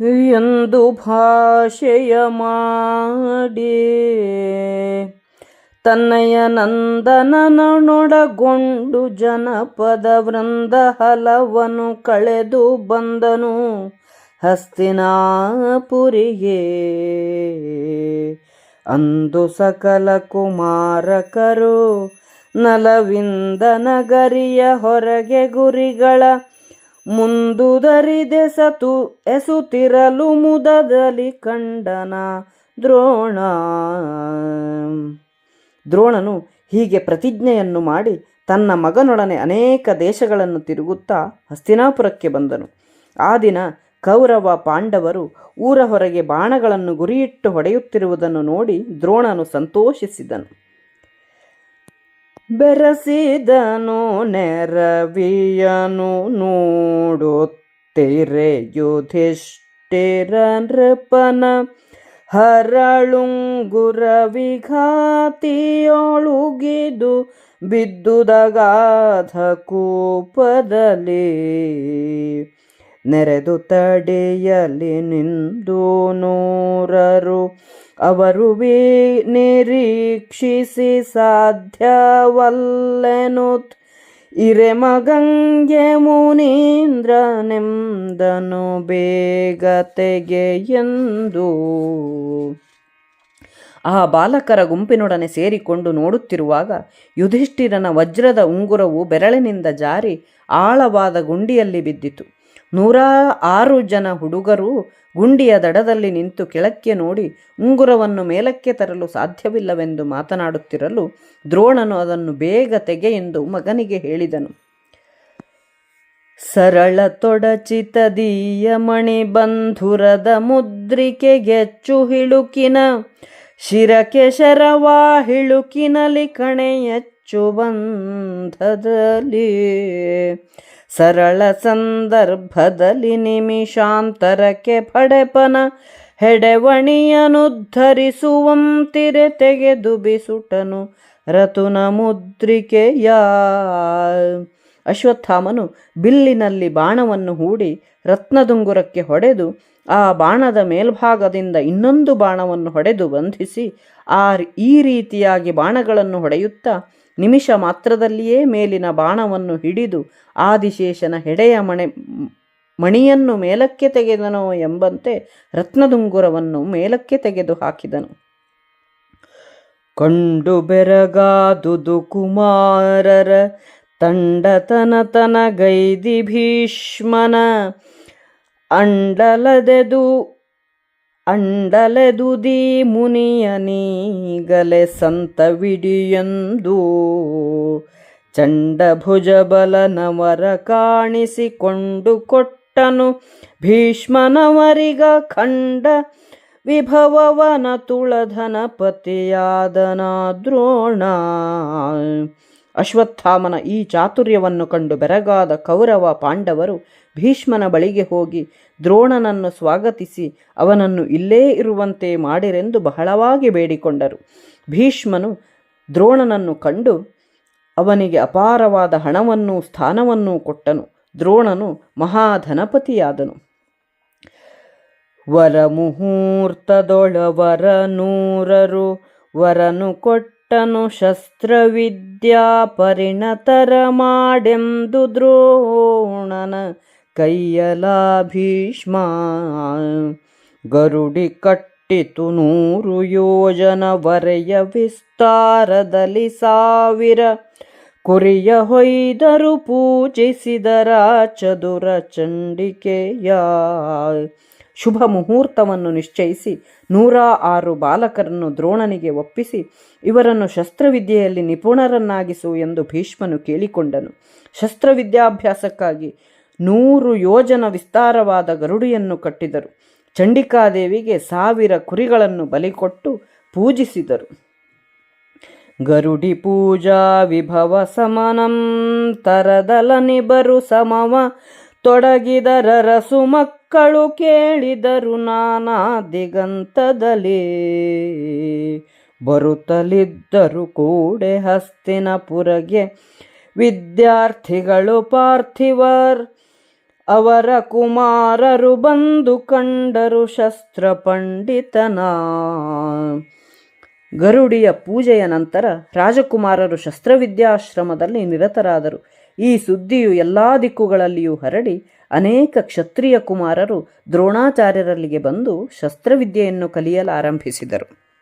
ಎಂದು ಭಾಷೆಯ ಮಾಡಿ. ತನ್ನಯ ನಂದನನೊಡಗೊಂಡು ಜನಪದ ವೃಂದ ಹಲವನು ಕಳೆದು ಬಂದನು. ಹಸ್ತಿನಾಪುರಿಗೆ ಅಂದು ಸಕಲ ಕುಮಾರಕರು ನಲವಿಂದ ನಗರಿಯ ಹೊರಗೆ ಗುರಿಗಳ ಮುಂದುದರಿದೆಸತು ಎಸುತ್ತಿರಲು ಮುದದಲ್ಲಿ ಕಂಡನ ದ್ರೋಣ. ದ್ರೋಣನು ಹೀಗೆ ಪ್ರತಿಜ್ಞೆಯನ್ನು ಮಾಡಿ ತನ್ನ ಮಗನೊಡನೆ ಅನೇಕ ದೇಶಗಳನ್ನು ತಿರುಗುತ್ತಾ ಹಸ್ತಿನಾಪುರಕ್ಕೆ ಬಂದನು. ಆ ದಿನ ಕೌರವ ಪಾಂಡವರು ಊರ ಹೊರಗೆ ಬಾಣಗಳನ್ನು ಗುರಿಯಿಟ್ಟು ಹೊಡೆಯುತ್ತಿರುವುದನ್ನು ನೋಡಿ ದ್ರೋಣನು ಸಂತೋಷಿಸಿದನು. ಬೆರಸಿದನು ನೆರವಿಯನು ನೋಡುತ್ತಿರೆ. ಯುಧಿಷ್ಠಿರ ನೃಪನ ಹರಳುಂಗುರವಿಘಾತಿಯೊಳುಗಿದು ಬಿದ್ದುದಗಾಧ ಕೂಪದಲ್ಲಿ. ನೆರೆದು ತಡೆಯಲಿ ನಿಂದು ನೂರರು. ಅವರು ವಿ ನಿರೀಕ್ಷಿಸಿ ಇರೆ ಮಗಂಗೆ ಮುನೀಂದ್ರನೆಂದನು ಬೇಗತೆಗೆ ಎಂದು. ಆ ಬಾಲಕರ ಗುಂಪಿನೊಡನೆ ಸೇರಿಕೊಂಡು ನೋಡುತ್ತಿರುವಾಗ ಯುಧಿಷ್ಠಿರನ ವಜ್ರದ ಉಂಗುರವು ಬೆರಳಿನಿಂದ ಜಾರಿ ಆಳವಾದ ಗುಂಡಿಯಲ್ಲಿ ಬಿದ್ದಿತು. ನೂರ ಆರು ಜನ ಹುಡುಗರು ಗುಂಡಿಯ ದಡದಲ್ಲಿ ನಿಂತು ಕೆಳಕ್ಕೆ ನೋಡಿ ಉಂಗುರವನ್ನು ಮೇಲಕ್ಕೆ ತರಲು ಸಾಧ್ಯವಿಲ್ಲವೆಂದು ಮಾತನಾಡುತ್ತಿರಲು ದ್ರೋಣನು ಅದನ್ನು ಬೇಗ ತೆಗೆ ಎಂದು ಮಗನಿಗೆ ಹೇಳಿದನು. ಸರಳ ತೊಡಚಿತದೀಯ ಬಂಧುರದ ಮುದ್ರಿಕೆಗೆಚ್ಚು ಹಿಳುಕಿನ ಶಿರಕೆ ಶರವಾ ಹಿಳುಕಿನಲಿ ಕಣೆಯಚ್ಚು ಬಂಧದಲ್ಲಿ ಸರಳ ಸಂದರ್ಭದಲ್ಲಿ ನಿಮಿಷಾಂತರಕ್ಕೆ ಪಡೆಪನ ಹೆಡೆವಣಿಯನುದ್ಧರಿಸುವಂತಿರೆ ತೆಗೆದು ಬಿಸುಟನು ರತುನ ಮುದ್ರಿಕೆಯ. ಅಶ್ವತ್ಥಾಮನು ಬಿಲ್ಲಿನಲ್ಲಿ ಬಾಣವನ್ನು ಹೂಡಿ ರತ್ನದುಂಗುರಕ್ಕೆ ಹೊಡೆದು ಆ ಬಾಣದ ಮೇಲ್ಭಾಗದಿಂದ ಇನ್ನೊಂದು ಬಾಣವನ್ನು ಹೊಡೆದು ಬಂಧಿಸಿ ಆ ಈ ರೀತಿಯಾಗಿ ಬಾಣಗಳನ್ನು ಹೊಡೆಯುತ್ತಾ ನಿಮಿಷ ಮಾತ್ರದಲ್ಲಿಯೇ ಮೇಲಿನ ಬಾಣವನ್ನು ಹಿಡಿದು ಆದಿಶೇಷನ ಹೆಡೆಯ ಮಣೆ, ಮಣಿಯನ್ನು ಮೇಲಕ್ಕೆ ತೆಗೆದನೋ ಎಂಬಂತೆ ರತ್ನದುಂಗುರವನ್ನು ಮೇಲಕ್ಕೆ ತೆಗೆದು ಹಾಕಿದನು. ಕಂಡು ಬೆರಗಾದುದು ಕುಮಾರರ ತಂಡತನತನ ಗೈದಿ ಭೀಷ್ಮನ ಅಂಡಲದೆದು ಅಂಡಲೆದುದಿ ಮುನಿಯನೀಗಲೆ ಸಂತವಿಡಿಯಂದು ಚಂಡಭುಜಬಲನವರ ಕಾಣಿಸಿಕೊಂಡು ಕೊಟ್ಟನು ಭೀಷ್ಮನವರಿಗ ಖಂಡ ವಿಭವವನ ತುಳಧನಪತಿಯಾದನ ದ್ರೋಣ ಅಶ್ವತ್ಥಾಮನ ಈ ಚಾತುರ್ಯವನ್ನು ಕಂಡು ಬೆರಗಾದ ಕೌರವ ಪಾಂಡವರು ಭೀಷ್ಮನ ಬಳಿಗೆ ಹೋಗಿ ದ್ರೋಣನನ್ನು ಸ್ವಾಗತಿಸಿ ಅವನನ್ನು ಇಲ್ಲೇ ಇರುವಂತೆ ಮಾಡಿರೆಂದು ಬಹಳವಾಗಿ ಬೇಡಿಕೊಂಡರು. ಭೀಷ್ಮನು ದ್ರೋಣನನ್ನು ಕಂಡು ಅವನಿಗೆ ಅಪಾರವಾದ ಹಣವನ್ನು ಸ್ಥಾನವನ್ನು ಕೊಟ್ಟನು. ದ್ರೋಣನು ಮಹಾಧನಪತಿಯಾದನು. ವರ ಮುಹೂರ್ತದೊಳವರ ನೂರರು ವರನು ಕೊಟ್ಟನು ಶಸ್ತ್ರವಿದ್ಯಾ ಪರಿಣತರ ಮಾಡೆಂದು ದ್ರೋಣನ ಕೈಯಲ ಗರುಡಿ ಕಟ್ಟಿತು ನೂರು ಯೋಜನ ವರೆಯ ವಿಸ್ತಾರದಲ್ಲಿ ಸಾವಿರ. ಕುರಿಯ ಹೊಯ್ದರು ಪೂಜಿಸಿದರ ಚದುರ ಚಂಡಿಕೆಯ ಶುಭ ಮುಹೂರ್ತವನ್ನು ನಿಶ್ಚಯಿಸಿ ನೂರ ಆರು ಬಾಲಕರನ್ನು ದ್ರೋಣನಿಗೆ ಒಪ್ಪಿಸಿ ಇವರನ್ನು ಶಸ್ತ್ರವಿದ್ಯೆಯಲ್ಲಿ ನಿಪುಣರನ್ನಾಗಿಸು ಎಂದು ಭೀಷ್ಮನು ಕೇಳಿಕೊಂಡನು. ಶಸ್ತ್ರವಿದ್ಯಾಭ್ಯಾಸಕ್ಕಾಗಿ ನೂರು ಯೋಜನ ವಿಸ್ತಾರವಾದ ಗರುಡಿಯನ್ನು ಕಟ್ಟಿದರು. ಚಂಡಿಕಾದೇವಿಗೆ ಸಾವಿರ ಕುರಿಗಳನ್ನು ಬಲಿಕೊಟ್ಟು ಪೂಜಿಸಿದರು. ಗರುಡಿ ಪೂಜಾ ವಿಭವ ಸಮನಂ ತರದಲನಿಬರು ಸಮವ ತೊಡಗಿದರ ರಸು ಮಕ್ಕಳು ಕೇಳಿದರು ನಾನಾ ದಿಗಂತದಲ್ಲಿ. ಬರುತ್ತಲಿದ್ದರು ಕೂಡೆ ಹಸ್ತಿನಪುರಗೆ ವಿದ್ಯಾರ್ಥಿಗಳು ಪಾರ್ಥಿವರ್. ಅವರ ಕುಮಾರರು ಬಂದು ಕಂಡರು ಶಸ್ತ್ರ ಪಂಡಿತನ ಗರುಡಿಯ ಪೂಜೆಯ ನಂತರ ರಾಜಕುಮಾರರು ಶಸ್ತ್ರವಿದ್ಯಾಶ್ರಮದಲ್ಲಿ ನಿರತರಾದರು. ಈ ಸುದ್ದಿಯು ಎಲ್ಲ ದಿಕ್ಕುಗಳಲ್ಲಿಯೂ ಹರಡಿ ಅನೇಕ ಕ್ಷತ್ರಿಯ ಕುಮಾರರು ದ್ರೋಣಾಚಾರ್ಯರಲ್ಲಿಗೆ ಬಂದು ಶಸ್ತ್ರವಿದ್ಯೆಯನ್ನು ಕಲಿಯಲಾರಂಭಿಸಿದರು.